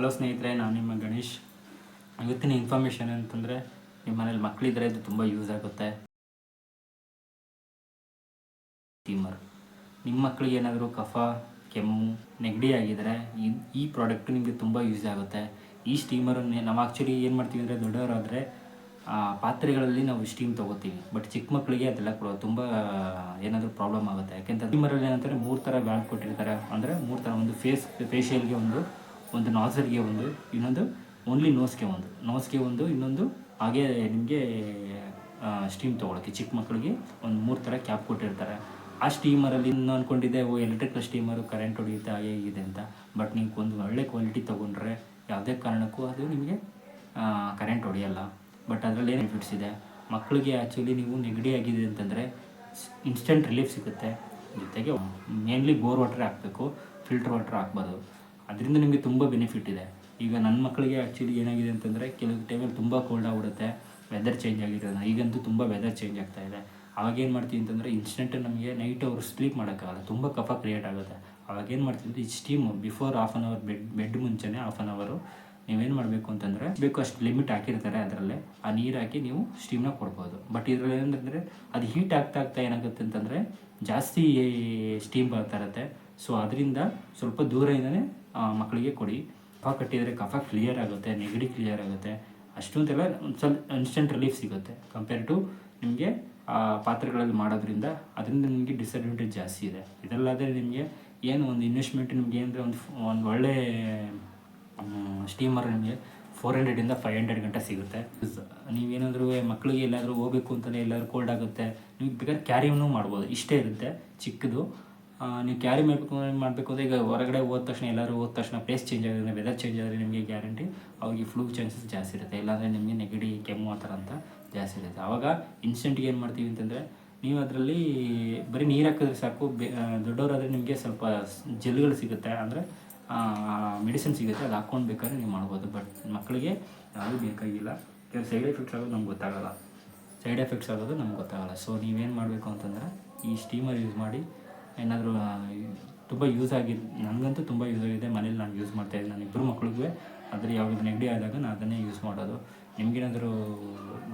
Hello ಸ್ನೇಹಿತರೆ, ನಾನು ನಿಮ್ಮ ಗಣೇಶ್. ಇವತ್ತಿನ ಇನ್ಫಾರ್ಮೇಷನ್ ಅಂತಂದರೆ ನಿಮ್ಮ ಮನೇಲಿ ಮಕ್ಕಳಿದ್ರೆ ಇದು ತುಂಬ ಯೂಸ್ ಆಗುತ್ತೆ. ಸ್ಟೀಮರ್ ನಿಮ್ಮ ಮಕ್ಕಳಿಗೆ ಏನಾದರೂ ಕಫ, ಕೆಮ್ಮು, ನೆಗಡಿ ಆಗಿದ್ದರೆ ಈ ಪ್ರಾಡಕ್ಟ್ ನಿಮಗೆ ತುಂಬ ಯೂಸ್ ಆಗುತ್ತೆ. ಈ ಸ್ಟೀಮರನ್ನು ನಾವು ಆ್ಯಕ್ಚುಲಿ ಏನು ಮಾಡ್ತೀವಿ ಅಂದರೆ, ದೊಡ್ಡವರಾದರೆ ಪಾತ್ರೆಗಳಲ್ಲಿ ನಾವು ಸ್ಟೀಮ್ ತೊಗೋತೀವಿ. ಬಟ್ ಚಿಕ್ಕ ಮಕ್ಕಳಿಗೆ ಅದೆಲ್ಲ ಕೊಡೋ ತುಂಬ, ಏನಾದರೂ ಪ್ರಾಬ್ಲಮ್ ಆಗುತ್ತೆ. ಯಾಕೆಂತ ಸ್ಟೀಮರಲ್ಲಿ ಏನಂತಾರೆ, ಮೂರು ಥರ ವ್ಯಾಲ್ವ್ ಕೊಟ್ಟಿರ್ತಾರೆ. ಅಂದರೆ ಮೂರು ಥರ ಒಂದು ಫೇಸ್ ಫೇಶಿಯಲ್ಗೆ ಒಂದು ಒಂದು ನಾಸಲ್ಗೆ ಒಂದು, ಇನ್ನೊಂದು ಓನ್ಲಿ ನೋಸ್ಗೆ ಒಂದು. ನೋಸ್ಗೆ ಒಂದು, ಇನ್ನೊಂದು ಹಾಗೆ ನಿಮಗೆ ಸ್ಟೀಮ್ ತೊಗೊಳಕ್ಕೆ ಚಿಕ್ಕ ಮಕ್ಕಳಿಗೆ ಒಂದು ಮೂರು ಥರ ಕ್ಯಾಪ್ ಕೊಟ್ಟಿರ್ತಾರೆ. ಆ ಸ್ಟೀಮರಲ್ಲಿ ಇನ್ನು ಅಂದ್ಕೊಂಡಿದ್ದೆ ಓ ಎಲೆಕ್ಟ್ರಿಕಲ್ ಸ್ಟೀಮರು ಕರೆಂಟ್ ಹೊಡೆಯುತ್ತೆ ಹಾಗೆ ಇದೆ ಅಂತ. ಬಟ್ ನೀವು ಒಂದು ಒಳ್ಳೆ ಕ್ವಾಲಿಟಿ ತೊಗೊಂಡ್ರೆ ಯಾವುದೇ ಕಾರಣಕ್ಕೂ ಅದು ನಿಮಗೆ ಕರೆಂಟ್ ಹೊಡೆಯಲ್ಲ ಬಟ್ ಅದರಲ್ಲಿ ಏನು ಬೆನಿಫಿಟ್ಸ್ ಇದೆ? ಮಕ್ಕಳಿಗೆ ಆ್ಯಕ್ಚುಲಿ ನೀವು ನೆಗಡಿ ಆಗಿದೆ ಅಂತಂದರೆ ಇನ್ಸ್ಟೆಂಟ್ ರಿಲೀಫ್ ಸಿಗುತ್ತೆ. ಜೊತೆಗೆ ಮೇನ್ಲಿ ಬೋರ್ ವಾಟ್ರ್ ಹಾಕಬೇಕು ಫಿಲ್ಟರ್ ವಾಟ್ರ್ ಹಾಕ್ಬಾರ್ದು ಅದರಿಂದ ನಿಮಗೆ ತುಂಬ ಬೆನಿಫಿಟ್ ಇದೆ. ಈಗ ನನ್ನ ಮಕ್ಕಳಿಗೆ ಆ್ಯಕ್ಚುಲಿ ಏನಾಗಿದೆ ಅಂತಂದರೆ ಕೆಲವು ಟೈಮಲ್ಲಿ ತುಂಬ ಕೋಲ್ಡ್ ಆಗಿಬಿಡುತ್ತೆ ವೆದರ್ ಚೇಂಜ್ ಆಗಿದೆ ಈಗಂತೂ ತುಂಬ ವೆದರ್ ಚೇಂಜ್ ಆಗ್ತಾ ಇದೆ. ಅವಾಗ ಏನು ಮಾಡ್ತೀವಿ ಅಂತಂದರೆ ಇನ್ಸ್ಟೆಂಟ್ ನಮಗೆ ನೈಟ್ ಅವರು ಸ್ಲೀಪ್ ಮಾಡೋಕ್ಕಾಗಲ್ಲ, ತುಂಬ ಕಫ ಕ್ರಿಯೇಟ್ ಆಗುತ್ತೆ. ಆವಾಗ ಏನು ಮಾಡ್ತೀವಿ ಅಂದರೆ ಈ steam before half an hour bed bed ಮುಂಚೆನೇ ಹಾಫ್ ಆನ್ ಅವರು ನೀವೇನು ಮಾಡಬೇಕು ಅಂತಂದರೆ ಬೇಕು ಅಷ್ಟು ಲಿಮಿಟ್ ಹಾಕಿರ್ತಾರೆ ಅದರಲ್ಲೇ, ಆ ನೀರು ಹಾಕಿ ನೀವು ಸ್ಟೀಮ್ನ ಕೊಡ್ಬೋದು. ಬಟ್ ಇದರಲ್ಲಿ ಏನಂತಂದರೆ ಅದು ಹೀಟ್ ಆಗ್ತಾ ಆಗ್ತಾ ಏನಾಗುತ್ತೆ ಅಂತಂದರೆ ಜಾಸ್ತಿ ಸ್ಟೀಮ್ ಬರ್ತಾ ಇರುತ್ತೆ. ಸೊ ಅದರಿಂದ ಸ್ವಲ್ಪ ದೂರದಿಂದನೇ ಮಕ್ಕಳಿಗೆ ಕೊಡಿ. ಕಫ ಕಟ್ಟಿದರೆ ಕಫ ಕ್ಲಿಯರ್ ಆಗುತ್ತೆ, ನೆಗಡಿ ಕ್ಲಿಯರ್ ಆಗುತ್ತೆ. ಅಷ್ಟೊಂದೆಲ್ಲ ಒಂದು ಸ್ವಲ್ಪ ಇನ್ಸ್ಟೆಂಟ್ ರಿಲೀಫ್ ಸಿಗುತ್ತೆ. ಕಂಪೇರ್ ಟು ನಿಮಗೆ ಪಾತ್ರೆಗಳಲ್ಲಿ ಮಾಡೋದ್ರಿಂದ ಅದರಿಂದ ನಿಮಗೆ ಡಿಸ್ಅಡ್ವಾಂಟೇಜ್ ಜಾಸ್ತಿ ಇದೆ. ಇದರಲ್ಲಾದರೆ ನಿಮಗೆ ಏನು ಒಂದು ಇನ್ವೆಸ್ಟ್ಮೆಂಟ್ ನಿಮಗೆ ಏನಂದರೆ ಒಂದು ಒಂದು ಒಳ್ಳೆ ಸ್ಟೀಮರ್ ನಿಮಗೆ ಫೋರ್ ಹಂಡ್ರೆಡಿಂದ ಫೈವ್ ಹಂಡ್ರೆಡ್ ಗಂಟೆ ಸಿಗುತ್ತೆ. ನೀವೇನಾದರೂ ಮಕ್ಕಳಿಗೆ ಎಲ್ಲಾದರೂ ಹೋಗಬೇಕು ಅಂತಲೇ ಎಲ್ಲಾದರೂ ಕೋಲ್ಡ್ ಆಗುತ್ತೆ ನೀವು ಬೇಕಾದ್ರೆ ಕ್ಯಾರಿಯನ್ನು ಮಾಡ್ಬೋದು. ಇಷ್ಟೇ ಇರುತ್ತೆ, ಚಿಕ್ಕದು. ನೀವು ಕ್ಯಾರಿ ಮಾಡಬೇಕು ಮಾಡಬೇಕು ಅಂದರೆ ಈಗ ಹೊರಗಡೆ ಹೋದ ತಕ್ಷಣ, ಎಲ್ಲರೂ ಹೋದ ತಕ್ಷಣ ಪ್ಲೇಸ್ ಚೇಂಜ್ ಆಗಿದೆ ವೆದರ್ ಚೇಂಜ್ ಆದರೆ ನಿಮಗೆ ಗ್ಯಾರಂಟಿ ಅವ್ರಿಗೆ ಫ್ಲೂ ಚಾನ್ಸಸ್ ಜಾಸ್ತಿ ಇರುತ್ತೆ. ಇಲ್ಲಾಂದರೆ ನಿಮಗೆ ನೆಗಡಿ, ಕೆಮ್ಮು ಆ ಥರ ಅಂತ ಜಾಸ್ತಿ ಇರುತ್ತೆ. ಆವಾಗ ಇನ್ಸ್ಟೆಂಟ್ಗೆ ಏನು ಮಾಡ್ತೀವಿ ಅಂತಂದರೆ, ನೀವು ಅದರಲ್ಲಿ ಬರೀ ನೀರು ಹಾಕಿದ್ರೆ ಸಾಕು ದೊಡ್ಡವರಾದರೆ ನಿಮಗೆ ಸ್ವಲ್ಪ ಜೆಲ್ಗಳು ಸಿಗುತ್ತೆ. ಅಂದರೆ ಮೆಡಿಸಿನ್ ಸಿಗುತ್ತೆ, ಅದು ಹಾಕ್ಕೊಂಡು ಬೇಕಾದ್ರೆ ನೀವು ಮಾಡ್ಬೋದು. ಬಟ್ ಮಕ್ಕಳಿಗೆ ಯಾವುದು ಬೇಕಾಗಿಲ್ಲ. ಕೆಲವು ಸೈಡ್ ಎಫೆಕ್ಟ್ಸ್ ಆಗೋದು ನಮ್ಗೆ ಗೊತ್ತಾಗಲ್ಲ. ಸೈಡ್ ಎಫೆಕ್ಟ್ಸ್ ಆಗೋದು ನಮ್ಗೆ ಗೊತ್ತಾಗಲ್ಲ. ಸೊ ನೀವೇನು ಮಾಡಬೇಕು ಅಂತಂದರೆ, ಈ ಸ್ಟೀಮರ್ ಯೂಸ್ ಮಾಡಿ ಏನಾದರೂ ತುಂಬ ಯೂಸ್ ಆಗಿ ನನಗಂತೂ ತುಂಬ ಯೂಸ್ ಆಗಿದೆ. ಮನೇಲಿ ನಾನು ಯೂಸ್ ಮಾಡ್ತಾಯಿದ್ದೆ ನಾನು ಇಬ್ಬರು ಮಕ್ಳಿಗೂ. ಅದ್ರ ಯಾವಾಗ ನೆಗಡಿ ಆದಾಗ ನಾನು ಅದನ್ನೇ ಯೂಸ್ ಮಾಡೋದು. ನಿಮಗೇನಾದರೂ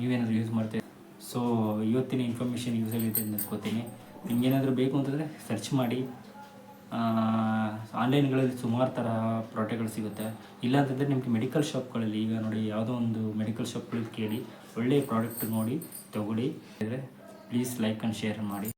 ನೀವೇನಾದರೂ ಯೂಸ್ ಮಾಡ್ತಾ ಸೊ ಇವತ್ತಿನ ಇನ್ಫಾರ್ಮೇಷನ್ ಯೂಸ್ ಆಗಿದೆ ಅನ್ಕೋತೀನಿ ನಿಮ್ಗೇನಾದರೂ ಬೇಕು ಅಂತಂದರೆ ಸರ್ಚ್ ಮಾಡಿ. ಆನ್ಲೈನ್ಗಳಲ್ಲಿ ಸುಮಾರು ಥರ ಪ್ರಾಡಕ್ಟ್ಗಳು ಸಿಗುತ್ತೆ. ಇಲ್ಲಾಂತಂದರೆ ನಿಮಗೆ ಮೆಡಿಕಲ್ ಶಾಪ್ಗಳಲ್ಲಿ ಈಗ ನೋಡಿ ಯಾವುದೋ ಒಂದು ಮೆಡಿಕಲ್ ಶಾಪ್ಗಳಲ್ಲಿ ಕೇಳಿ ಒಳ್ಳೆಯ ಪ್ರಾಡಕ್ಟ್ ನೋಡಿ, ತೊಗೊಳ್ಳಿ. ಪ್ಲೀಸ್ ಲೈಕ್ ಆ್ಯಂಡ್ ಶೇರ್ ಮಾಡಿ.